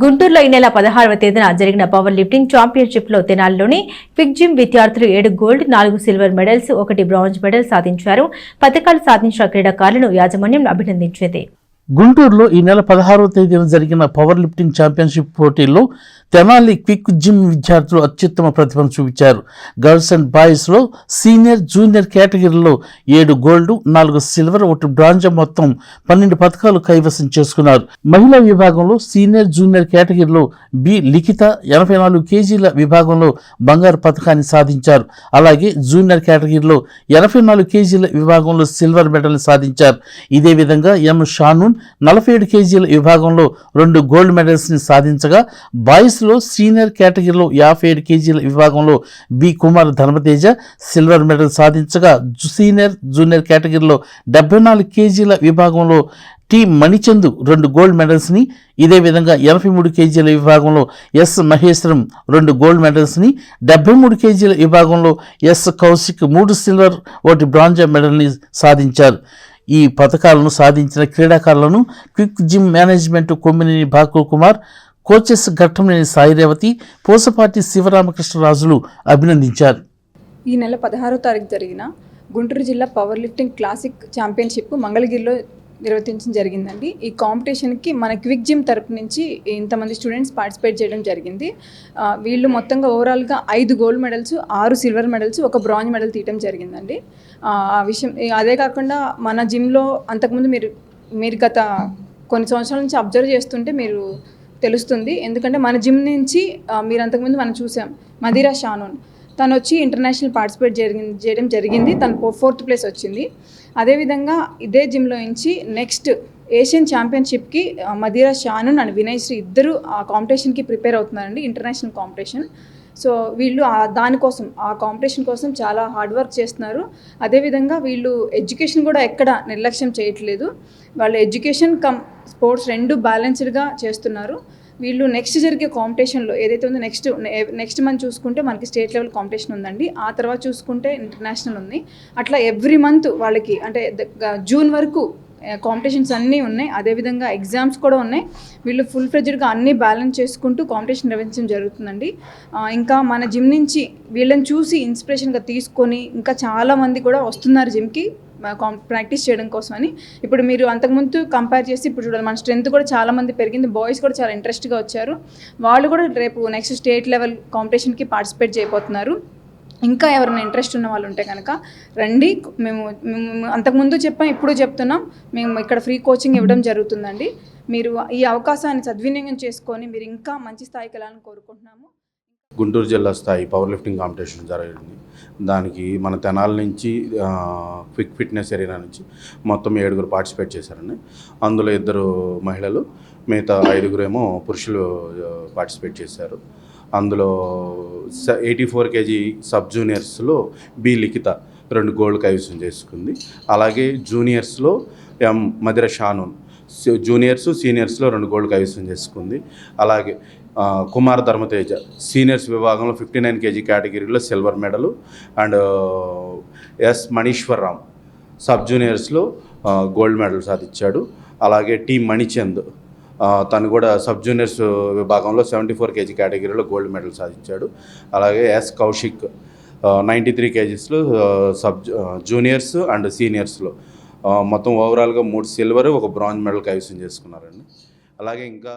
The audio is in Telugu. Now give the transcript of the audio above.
గుంటూరులో ఈ నెల పదహారవ తేదీన జరిగిన పవర్ లిఫ్టింగ్ ఛాంపియన్షిప్లో తెనాలిలోని క్విక్ జిమ్ విద్యార్థులు ఏడు గోల్డ్ నాలుగు సిల్వర్ మెడల్స్ ఒకటి బ్రాంజ్ మెడల్ సాధించారు. పథకాలు సాధించిన క్రీడాకారులను యాజమాన్యం అభినందించింది. గుంటూరులో ఈ నెల పదహారవ తేదీన జరిగిన పవర్ లిఫ్టింగ్ ఛాంపియన్షిప్ పోటీల్లో తెనాలి క్విక్ జిమ్ విద్యార్థులు అత్యుత్తమ ప్రతిభను చూపించారు. గర్ల్స్ అండ్ బాయ్స్లో సీనియర్ జూనియర్ కేటగిరీలో ఏడు గోల్డ్ నాలుగు సిల్వర్ ఒకటి బ్రాంజ్ మొత్తం పన్నెండు పథకాలు కైవసం చేసుకున్నారు. మహిళా విభాగంలో సీనియర్ జూనియర్ కేటగిరీలో బి లిఖిత ఎనభై నాలుగు కేజీల విభాగంలో బంగారు పథకాన్ని సాధించారు. అలాగే జూనియర్ కేటగిరీలో ఎనభై నాలుగు కేజీల విభాగంలో సిల్వర్ మెడల్ని సాధించారు. ఇదే విధంగా ఎం షానూన్ నలభై ఏడు కేజీల విభాగంలో రెండు గోల్డ్ మెడల్స్ని సాధించగా బాయ్స్ బాయ్స్లో సీనియర్ కేటగిరీలో యాభై ఏడు కేజీల విభాగంలో B Kumar Dharmateja silver medal సాధించగా సీనియర్ జూనియర్ కేటగిరీలో డెబ్బై నాలుగు కేజీల విభాగంలో టి మణిచందు రెండు గోల్డ్ మెడల్స్ని ఇదే విధంగా ఎనభై మూడు కేజీల విభాగంలో ఎస్ మహేశ్వరం రెండు గోల్డ్ మెడల్స్ని డెబ్బై మూడు కేజీల విభాగంలో ఎస్ కౌశిక్ మూడు సిల్వర్ ఒకటి బ్రాంజ్ మెడల్ని సాధించారు. ఈ పథకాలను సాధించిన క్రీడాకారులను quick gym management Kommineni Bhaku Kumar coaches Ghattamaneni Sai Revathi Pusapati శివరామకృష్ణరాజులు అభినందించారు. ఈ నెల పదహారో తారీఖు జరిగిన గుంటూరు జిల్లా పవర్ లిఫ్టింగ్ క్లాసిక్ ఛాంపియన్షిప్ మంగళగిరిలో నిర్వహించడం జరిగిందండి. ఈ కాంపిటీషన్కి మన క్విక్ జిమ్ తరపు నుంచి ఇంతమంది స్టూడెంట్స్ పార్టిసిపేట్ చేయడం జరిగింది. వీళ్ళు మొత్తంగా ఓవరాల్గా ఐదు గోల్డ్ మెడల్స్ ఆరు సిల్వర్ మెడల్స్ ఒక బ్రాంజ్ మెడల్ తీయడం జరిగిందండి. ఆ విషయం అదే కాకుండా మన జిమ్లో అంతకుముందు మీరు మీరు గత కొన్ని సంవత్సరాల నుంచి అబ్జర్వ్ చేస్తుంటే మీరు తెలుస్తుంది. ఎందుకంటే మన జిమ్ నుంచి మీరు అంతకుముందు మనం చూసాం మదిరా షానూన్. తను వచ్చి ఇంటర్నేషనల్ పార్టిసిపేట్ జరిగింది చేయడం జరిగింది. తను ఫోర్త్ ప్లేస్ వచ్చింది. అదేవిధంగా ఇదే జిమ్లో నుంచి నెక్స్ట్ ఏషియన్ ఛాంపియన్షిప్కి మదీరా మదిరా షానూన్ అండ్ వినయ్ శ్రీ ఇద్దరు ఆ కాంపిటీషన్కి ప్రిపేర్ అవుతున్నారండి ఇంటర్నేషనల్ కాంపిటీషన్. సో వీళ్ళు దానికోసం ఆ కాంపిటీషన్ కోసం చాలా హార్డ్ వర్క్ చేస్తున్నారు. అదేవిధంగా వీళ్ళు ఎడ్యుకేషన్ కూడా ఎక్కడ నిర్లక్ష్యం చేయట్లేదు. వాళ్ళు ఎడ్యుకేషన్ కమ్ స్పోర్ట్స్ రెండు బ్యాలెన్స్డ్గా చేస్తున్నారు. వీళ్ళు నెక్స్ట్ జరిగే కాంపిటీషన్లో ఏదైతే ఉందో నెక్స్ట్ నెక్స్ట్ మంత్ చూసుకుంటే మనకి స్టేట్ లెవెల్ కాంపిటీషన్ ఉందండి. ఆ తర్వాత చూసుకుంటే ఇంటర్నేషనల్ ఉంది. అట్లా ఎవ్రీ మంత్ వాళ్ళకి అంటే జూన్ వరకు కాంపిటీషన్స్ అన్నీ ఉన్నాయి. అదేవిధంగా ఎగ్జామ్స్ కూడా ఉన్నాయి. వీళ్ళు ఫుల్ ఫ్లెజ్డ్గా అన్నీ బ్యాలెన్స్ చేసుకుంటూ కాంపిటీషన్ నిర్వహించడం జరుగుతుందండి. ఇంకా మన జిమ్ నుంచి వీళ్ళని చూసి ఇన్స్పిరేషన్గా తీసుకొని ఇంకా చాలామంది కూడా వస్తున్నారు జిమ్కి ప్రాక్టీస్ చేయడం కోసమని ఇప్పుడు మీరు అంతకుముందు కంపేర్ చేసి ఇప్పుడు చూడాలి మన స్ట్రెంత్ కూడా చాలామంది పెరిగింది. బాయ్స్ కూడా చాలా ఇంట్రెస్ట్గా వచ్చారు. వాళ్ళు కూడా రేపు నెక్స్ట్ స్టేట్ లెవెల్ కాంపిటీషన్కి పార్టిసిపేట్ చేయబోతున్నారు. ఇంకా ఎవరైనా ఇంట్రెస్ట్ ఉన్న వాళ్ళు ఉంటే కనుక రండి. మేము మేము అంతకుముందు చెప్పాం ఇప్పుడు చెప్తున్నాం. మేము ఇక్కడ ఫ్రీ కోచింగ్ ఇవ్వడం జరుగుతుందండి. మీరు ఈ అవకాశాన్ని సద్వినియోగం చేసుకొని మీరు ఇంకా మంచి స్థాయికి వెళ్ళాలని కోరుకుంటున్నాము. గుంటూరు జిల్లా స్థాయి పవర్ లిఫ్టింగ్ కాంపిటీషన్ జరిగింది దానికి మన తెనాల నుంచి క్విక్ ఫిట్నెస్ ఏరియా నుంచి మొత్తం ఏడుగురు పార్టిసిపేట్ చేశారండి. అందులో ఇద్దరు మహిళలు మిగతా ఐదుగురేమో పురుషులు పార్టిసిపేట్ చేశారు. అందులో ఎయిటీ ఫోర్ కేజీ సబ్ జూనియర్స్లో బి లిఖిత రెండు గోల్డ్ కైవసం చేసుకుంది. అలాగే జూనియర్స్లో ఎం మదిర షానూన్ జూనియర్స్ సీనియర్స్లో రెండు గోల్డ్ కైవసం చేసుకుంది. అలాగే కుమార్ ధర్మతేజ సీనియర్స్ విభాగంలో ఫిఫ్టీ నైన్ కేజీ కేటగిరీలో silver medal and S Maneeswararam sub జూనియర్స్లో gold medal సాధించాడు అలాగే టి మణిచంద్ తను కూడా సబ్ జూనియర్స్ విభాగంలో సెవెంటీ ఫోర్ కేజీ కేటగిరీలో గోల్డ్ మెడల్ సాధించాడు. అలాగే ఎస్ కౌశిక్ నైంటీ త్రీ కేజీస్లో సబ్ జూనియర్స్ అండ్ సీనియర్స్లో. మొత్తం ఓవరాల్గా మూడు సిల్వర్ ఒక బ్రాంజ్ మెడల్ కైవసం చేసుకున్నారండి. అలాగే ఇంకా